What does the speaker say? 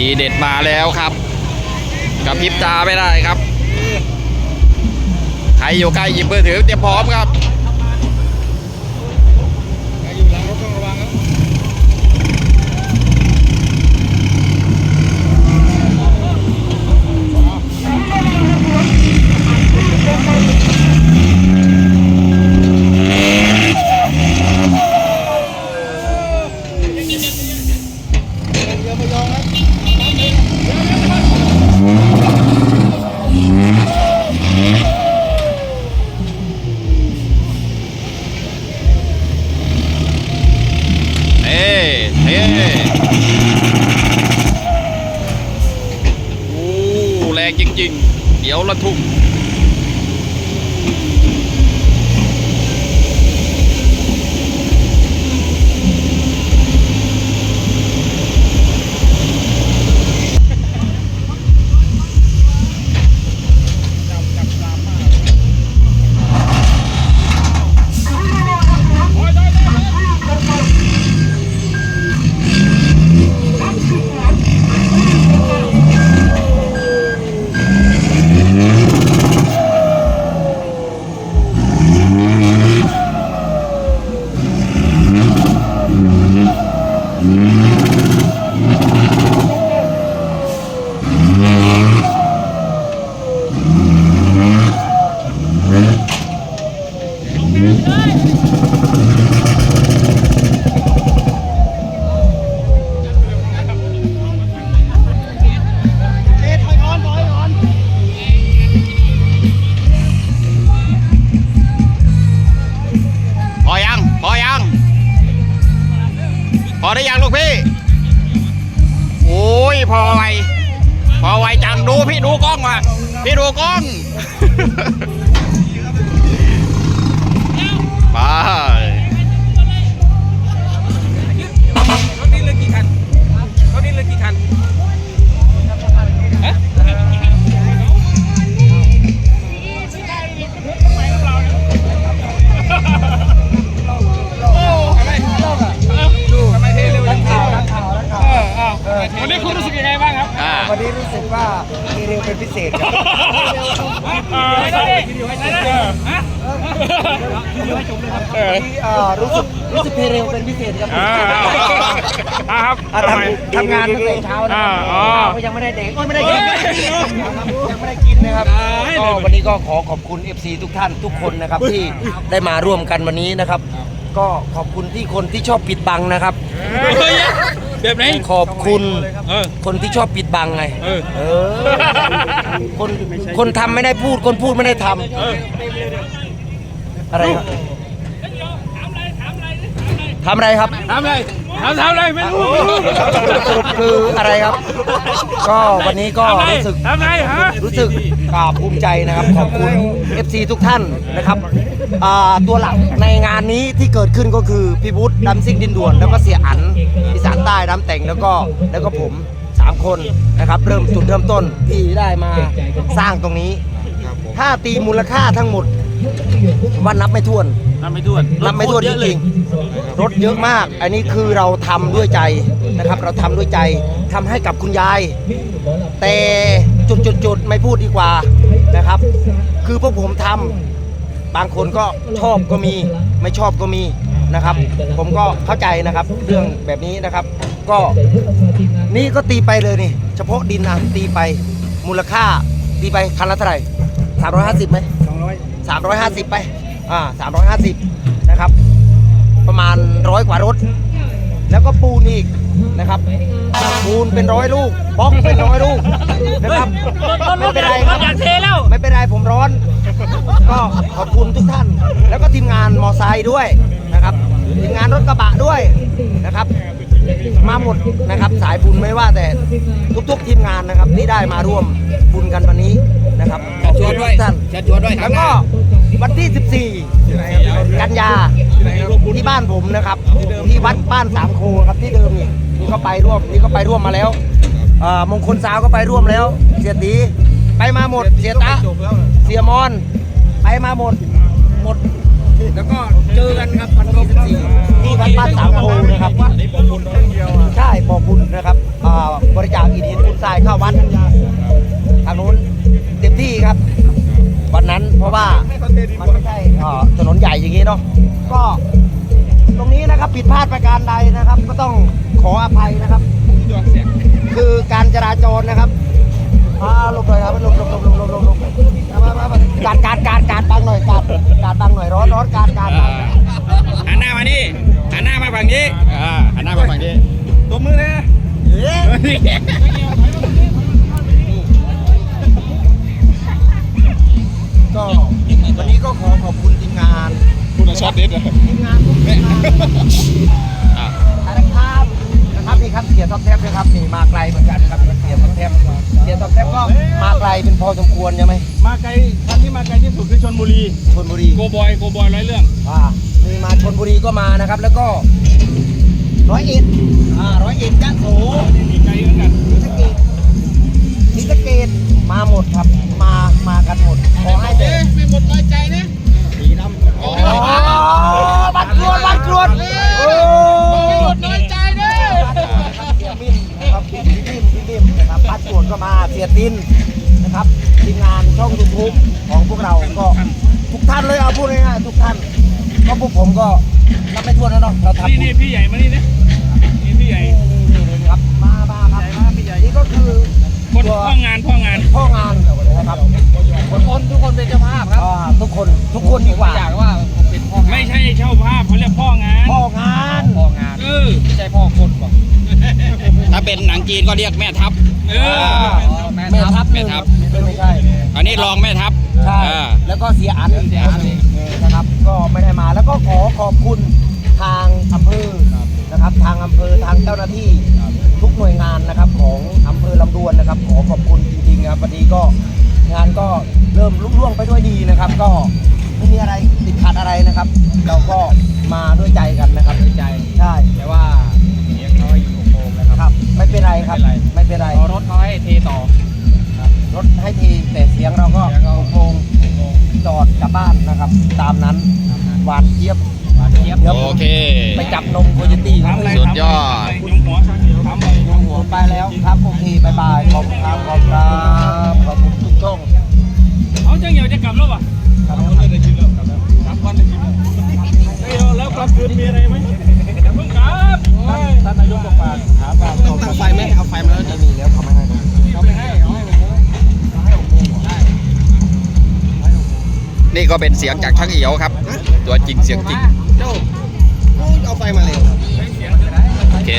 ทีเด็ดมาแล้วครับกับพริบตาไม่ได้ครับ ใครอยู่ใกล้หยิบมือถือเตรียมพร้อมครับอยู่หลังรถต้องระวังครับ จริงๆ เดี๋ยวละทุ่ม ลูกพี่ โอ้ยพอไวพอไวจังดูพี่ดูกล้องมาพี่ดูกล้องไป วันนี้รู้สึกว่ามีเร็วเป็นพิเศษครับไม่ได้ไม่ได้ฮะวันนี้อ่อรู้สึกรู้สึกเพเร็วเป็นพิเศษครับอ่าครับอะทำทำงานตั้งแต่เช้านะครับอ๋อก็ยังไม่ได้เด็กก็ไม่ได้กินยังไม่ได้กินนะครับก็วันนี้ก็ขอขอบคุณ FC ทุกท่านทุกคนนะครับที่ได้มาร่วมกันวันนี้นะครับ ก็ขอบคุณที่คนที่ชอบปิดบังนะครับ แบบไหน ขอบคุณเออ คนที่ชอบปิดบังไง เออ เออ คนคนทำไม่ได้พูด คนพูดไม่ได้ทำอะไรครับ ทำอะไรครับ ทำอะไรทำทำอะไรไม่รู้ไม่รู้สรุปคืออะไรครับ ก็วันนี้ก็ทำอะไรรู้สึกทำอะไรฮะรู้สึกอ่าภูมิใจนะครับ ขอบคุณ FC ทุกท่านนะครับอ่าตัวหลักในงานนี้ที่เกิดขึ้นก็คือพี่วุฒิดัมซิ่งดินด่วน แล้วก็เสียอันอีสานใต้ดัมแต่งแล้วก็แล้วก็ผมสามคนนะครับ เริ่มจุดเริ่มต้นที่ได้มาสร้างตรงนี้ ถ้าตีมูลค่าทั้งหมดวันนับไม่ถ้วน ทำไม่ท้วนนับไม่ถ้วนจริงๆรถเยอะมาก อันนี้คือเราทำด้วยใจนะครับ เราทำด้วยใจทำให้กับคุณยาย แต่จุดๆๆไม่พูดดีกว่านะครับ คือพวกผมทำบางคนก็ชอบก็มีไม่ชอบก็มีนะครับ ผมก็เข้าใจนะครับเรื่องแบบนี้นะครับ ก็นี่ก็ตีไปเลยนี่เฉพาะดินนะตีไปมูลค่าตีไปคันละเท่าไหร่สามร้อย ห้าสิบไหมสองร้อย350ไปอ่า350นะครับ ประมาณร้อยกว่ารถ แล้วก็ปูนอีกนะครับปูนเป็นร้อยลูกบล็อกเป็นร้อยลูกนะครับไม่เป็นไรครับอยากเทแล้วไม่เป็นไรผมร้อน ก็ขอบคุณทุกท่าน แล้วก็ทีมงานมอไซค์ด้วยนะครับทีมงานรถกระบะด้วยนะครับ มาหมดนะครับ สายบุญไม่ว่าแต่ทุกๆทีมงานนะครับที่ได้มาร่วมบุญกันวันนี้นะครับขอบคุณทุกท่านเชิญชวนด้วยแล้วก็วันที่ 14 กันยาที่บ้านผมนะครับ ที่วัดบ้านสามโคครับที่เดิมนี่นี่ก็ไปร่วมนี่ก็ไปร่วมมาแล้วเอ่อมงคลสาวก็ไปร่วมแล้ว เสียตีไปมาหมดเสียตะ เสียมอน ไปมาหมด หมด แล้วก็เจอกันครับวันที่ 14 ที่วัดบ้านสามโพนะครับใช่บอกบุญนะครับบริจาคอิฐหินปูนทรายเข้าวัดทางนู้นเต็มที่ครับ วันนั้นเพราะว่ามันไม่ใช่ถนนใหญ่อย่างนี้เนาะก็ ตรงนี้นะครับผิดพลาดประการใดนะครับ ก็ต้องขออภัยนะครับ คือการจราจรนะครับ ฝั่งนี้อ่าหันหน้ามาฝั่งนี้ตัวมือนะเอ๊ะก็วันนี้ก็ขอขอบคุณทีมงานคุณช็อตเด็ดเลยทีมงานทุกทีมงานอ่านะครับ นะครับนี่ครับเสียท็อปแท็บนะครับนี่มาไกลเหมือนกันครับเสียท็อปแท็บเสียท็อปแท็บก็มาไกลเป็นพอสมควรใช่ไหมมาไกลคันที่มาไกลที่สุดคือชนบุรีชลบุรีโกบอยโกบอยร้อยเรื่องอ่านี่มาชลบุรีก็มานะครับ แล้วก็ร้อยเอ็ดอ่าร้อยเอ็ดยะโสมีไกลเหมือนกันศรีสะเกดศรีสะเกดมาหมดครับ มามากันหมดขอให้เด็กไม่หมดน้อยใจนะสีดำอ๋อบัตรกรวดบัตรกรวด ก็มาเสียตินนะครับทีมงานช่องยูทูบของพวกเราก็ทุกท่านเลยเอาพูดง่ายๆทุกท่านก็พวกผมก็รับไม่ทั่วนแล้วเนาะเราทำนี่บุญ นี่พี่ใหญ่มานี่นะนี่พี่ใหญ่ เป็นหนังจีนก็เรียกแม่ทัพเออ่อาแม่ทัพแม่ทัพไม่ใช่อันนี้รองแม่ทัพใช่อ่าแล้วก็เสียอันเสียอันนะครับ ก็ไม่ได้มาแล้วก็ขอขอบคุณทางอำเภอนะครับ ทางอำเภอทางเจ้าหน้าที่ทุกหน่วยงานนะครับของอำเภอลำดวนนะครับ ขอขอบคุณจริงๆครับวันนี้ก็งานก็เริ่มลุล่วงไปด้วยดีนะครับ ก็ไม่มีอะไรติดขัดอะไรนะครับ เราก็มาด้วยใจกันนะครับด้วยใจใช่แต่ว่า นไรครับ ไม่เป็นไรรอรถเขาให้เทต่อรถให้ทีแต่เสียงเราก็เสียงเรา โงงจอดกลับบ้านนะครับ ตามนั้นหวานเจี๊ยบหวานเจี๊ยบเดี๋ยวโอเค ไปจับนมโคโยตี้ถามอะไรสุดยอดถามอะไรยงหัวถามอะไรยงหัวไปแล้วครับโอเคบายบายขอบคุณครับขอบคุณครับขอบ นี่ก็เป็นเสียงจากช่างเอียวครับ ตัวจริงเสียงจริงเจ้าเอาไฟมาเลยโอเค